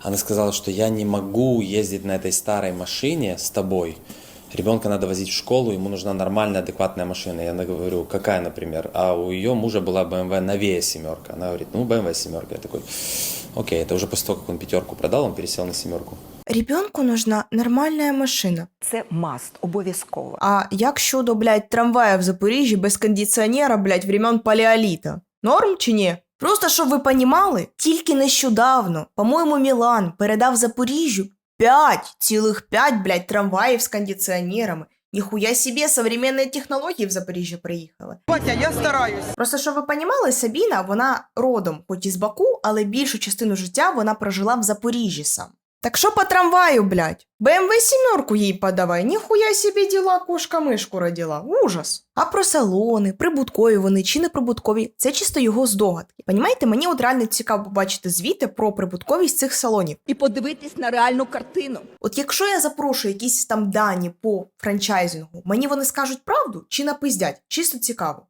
Она сказала, что я не могу ездить на этой старой машине с тобой. Ребенка надо возить в школу, ему нужна нормальная, адекватная машина. Я говорю, какая, например? А у ее мужа была BMW новее семерка. Она говорит, ну, BMW семерка. Я такой, окей, это уже после того, как он пятерку продал, он пересел на семерку. Ребенку нужна нормальна машина. Це маст, обов'язково. А як щодо, блядь, трамвая в Запоріжжі без кондиціонера, блядь, времен палеоліта? Норм чи ні? Просто щоб ви понімали, тільки нещодавно, по-моєму, Мілан передав Запоріжжю 5, цілих 5, блядь, трамваїв з кондиціонерами. Ніхуя собі современні технології в Запоріжжя приїхали. Батя, я стараюсь. Просто щоб ви понімали, Сабіна, вона родом, хоч із Баку, але більшу частину життя вона прожила в Запоріжжі сам. Так що по трамваю, блядь? БМВ сімерку їй подавай, ніхуя собі діла кошка мишку родила. Ужас. А про салони, прибуткові вони чи не прибуткові, це чисто його здогадки. Понімаєте, мені от реально цікаво побачити звіти про прибутковість цих салонів. І подивитись на реальну картину. От якщо я запрошу якісь там дані по франчайзингу, мені вони скажуть правду чи напиздять? Чисто цікаво.